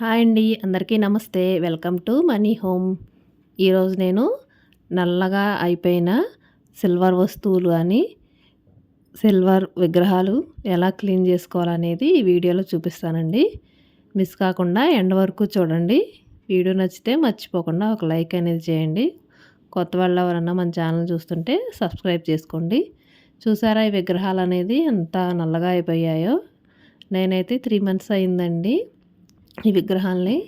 Hi అండి అందరికీ నమస్తే. Welcome to money home. ఈరోజు నేను నల్లగా అయిపోయిన సిల్వర్ వస్తువులు అని సిల్వర్ విగ్రహాలు ఎలా క్లీన్ చేసుకోవాలనేది ఈ వీడియోలో చూపిస్తానండి. మిస్ కాకుండా ఎండ్ వరకు చూడండి. వీడియో నచ్చితే మర్చిపోకుండా ఒక లైక్ అనేది చేయండి. కొత్త వాళ్ళు ఎవరన్నా మన ఛానల్ చూస్తుంటే సబ్స్క్రైబ్ చేసుకోండి. చూసారా ఈ విగ్రహాలు అనేది ఎంత నల్లగా అయిపోయాయో? నేనైతే త్రీ మంత్స్ అయిందండి. ఈ విగ్రహాల్ని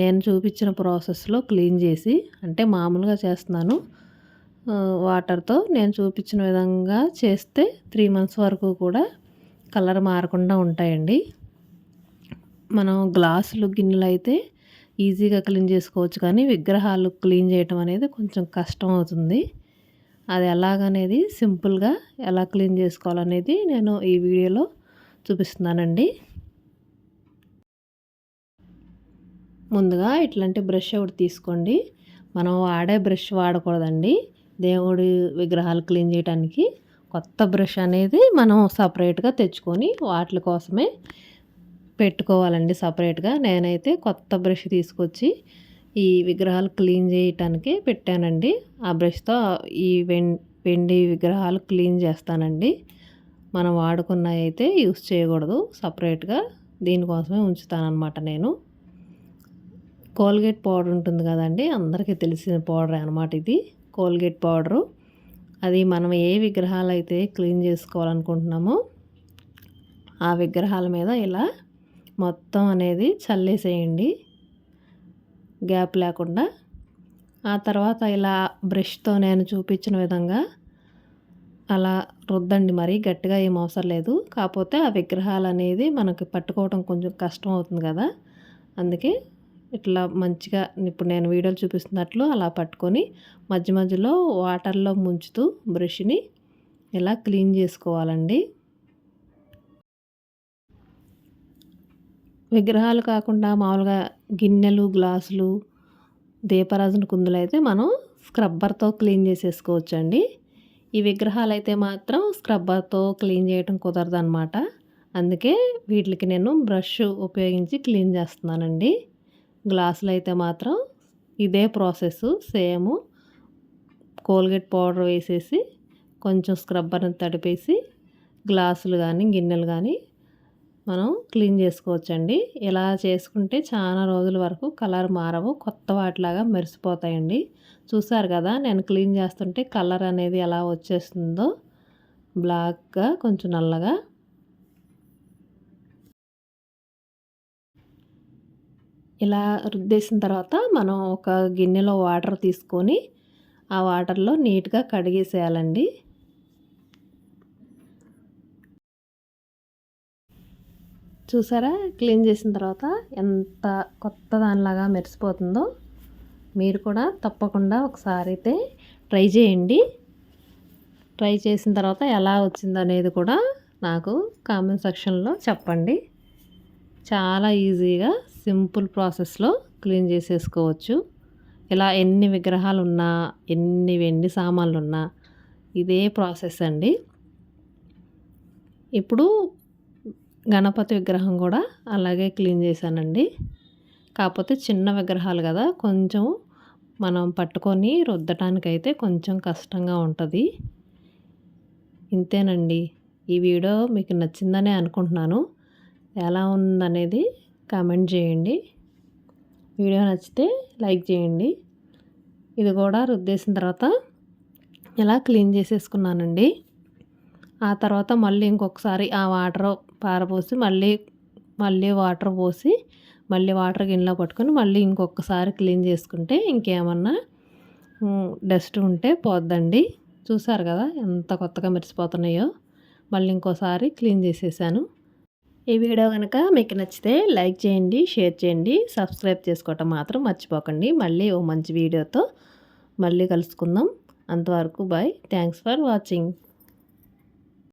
నేను చూపించిన ప్రాసెస్లో క్లీన్ చేసి అంటే మామూలుగా చేస్తున్నాను. వాటర్తో నేను చూపించిన విధంగా చేస్తే త్రీ మంత్స్ వరకు కూడా కలర్ మారకుండా ఉంటాయండి. మనం గ్లాసులు గిన్నెలు అయితే ఈజీగా క్లీన్ చేసుకోవచ్చు కానీ విగ్రహాలు క్లీన్ చేయటం అనేది కొంచెం కష్టం అవుతుంది. అది ఎలాగనేది సింపుల్గా ఎలా క్లీన్ చేసుకోవాలనేది నేను ఈ వీడియోలో చూపిస్తున్నానండి. ముందుగా ఇట్లాంటి బ్రష్ ఒకటి తీసుకోండి. మనం వాడే బ్రష్ వాడకూడదండి. దేవుడి విగ్రహాలు క్లీన్ చేయడానికి కొత్త బ్రష్ అనేది మనం సపరేట్గా తెచ్చుకొని వాటి కోసమే పెట్టుకోవాలండి సపరేట్గా. నేనైతే కొత్త బ్రష్ తీసుకొచ్చి ఈ విగ్రహాలు క్లీన్ చేయటానికి పెట్టానండి. ఆ బ్రష్తో ఈ వెండి విగ్రహాలు క్లీన్ చేస్తానండి. మనం వాడుకున్నవి అయితే యూస్ చేయకూడదు. సపరేట్గా దీనికోసమే ఉంచుతానమాట నేను. కోల్గేట్ పౌడర్ ఉంటుంది కదండి అందరికీ తెలిసిన పౌడర్ అనమాట ఇది. Colgate powder. అది మనం ఏ విగ్రహాలు అయితే క్లీన్ చేసుకోవాలనుకుంటున్నామో ఆ విగ్రహాల మీద ఇలా మొత్తం అనేది చల్లేసేయండి. గ్యాప్ లేకుండా. ఆ తర్వాత ఇలా బ్రష్తో నేను చూపించిన విధంగా అలా రుద్దండి మరి గట్టిగా ఏం అవసరం లేదు. కాకపోతే ఆ విగ్రహాలు అనేది మనకి పట్టుకోవడం కొంచెం కష్టం అవుతుంది కదా అందుకే ఇట్లా మంచిగా ఇప్పుడు నేను వీడియోలు చూపిస్తున్నట్లు అలా పట్టుకొని మధ్య మధ్యలో వాటర్లో ముంచుతూ బ్రష్ని ఇలా క్లీన్ చేసుకోవాలండి. విగ్రహాలు కాకుండా మామూలుగా గిన్నెలు గ్లాసులు దీపరాజున కుందులు అయితే మనం స్క్రబ్బర్తో క్లీన్ చేసేసుకోవచ్చండి. ఈ విగ్రహాలు అయితే మాత్రం స్క్రబ్బర్తో క్లీన్ చేయడం కుదరదు అందుకే వీటికి నేను బ్రష్ ఉపయోగించి క్లీన్ చేస్తున్నానండి. గ్లాసులు అయితే మాత్రం ఇదే ప్రాసెస్ సేమ్ కోల్గేట్ పౌడర్ వేసేసి కొంచెం స్క్రబ్బర్ని తడిపేసి గ్లాసులు కానీ గిన్నెలు కానీ మనం క్లీన్ చేసుకోవచ్చండి. ఇలా చేసుకుంటే చాలా రోజుల వరకు కలర్ మారవు కొత్త వాటిలాగా మెరిసిపోతాయండి. చూసారు కదా నేను క్లీన్ చేస్తుంటే కలర్ అనేది ఎలా వచ్చేస్తుందో బ్లాక్గా కొంచెం నల్లగా ఇలా రుద్దేసిన తర్వాత మనం ఒక గిన్నెలో వాటర్ తీసుకొని ఆ వాటర్లో నీట్గా కడిగేసేయాలండి. చూసారా? క్లీన్ చేసిన తర్వాత ఎంత కొత్త దానిలాగా మెరిసిపోతుందో మీరు కూడా తప్పకుండా ఒకసారి అయితే ట్రై చేయండి. ట్రై చేసిన తర్వాత ఎలా వచ్చిందనేది కూడా నాకు కామెంట్ సెక్షన్లో చెప్పండి. చాలా ఈజీగా సింపుల్ ప్రాసెస్లో క్లీన్ చేసేసుకోవచ్చు. ఇలా ఎన్ని విగ్రహాలు ఉన్నా ఎన్ని వెండి సామాన్లు ఉన్నా ఇదే ప్రాసెస్ అండి. ఇప్పుడు గణపతి విగ్రహం కూడా అలాగే క్లీన్ చేశానండి. కాకపోతే చిన్న విగ్రహాలు కదా కొంచెం మనం పట్టుకొని రుద్దటానికైతే కొంచెం కష్టంగా ఉంటుంది. ఇంతేనండి. ఈ వీడియో మీకు నచ్చిందనే అనుకుంటున్నాను. ఎలా ఉందనేది కామెంట్ చేయండి. వీడియో నచ్చితే లైక్ చేయండి. ఇది కూడా రుద్దేసిన తర్వాత ఇలా క్లీన్ చేసేసుకున్నానండి. ఆ తర్వాత మళ్ళీ ఇంకొకసారి ఆ వాటర్ పారపోసి మళ్ళీ మళ్ళీ వాటర్ పోసి మళ్ళీ వాటర్ గిన్నెలో పట్టుకొని మళ్ళీ ఇంకొకసారి క్లీన్ చేసుకుంటే ఇంకేమన్నా డస్ట్ ఉంటే పోద్దండి. చూసారు కదా ఎంత కొత్తగా మెరిసిపోతున్నాయో. మళ్ళీ ఇంకోసారి క్లీన్ చేసేసాను. ఈ వీడియో కనుక మీకు నచ్చితే లైక్ చేయండి షేర్ చేయండి సబ్స్క్రైబ్ చేసుకోవటం మాత్రం మర్చిపోకండి. మళ్ళీ ఓ మంచి వీడియోతో మళ్ళీ కలుసుకుందాం. అంతవరకు బాయ్ థ్యాంక్స్ ఫర్ వాచింగ్.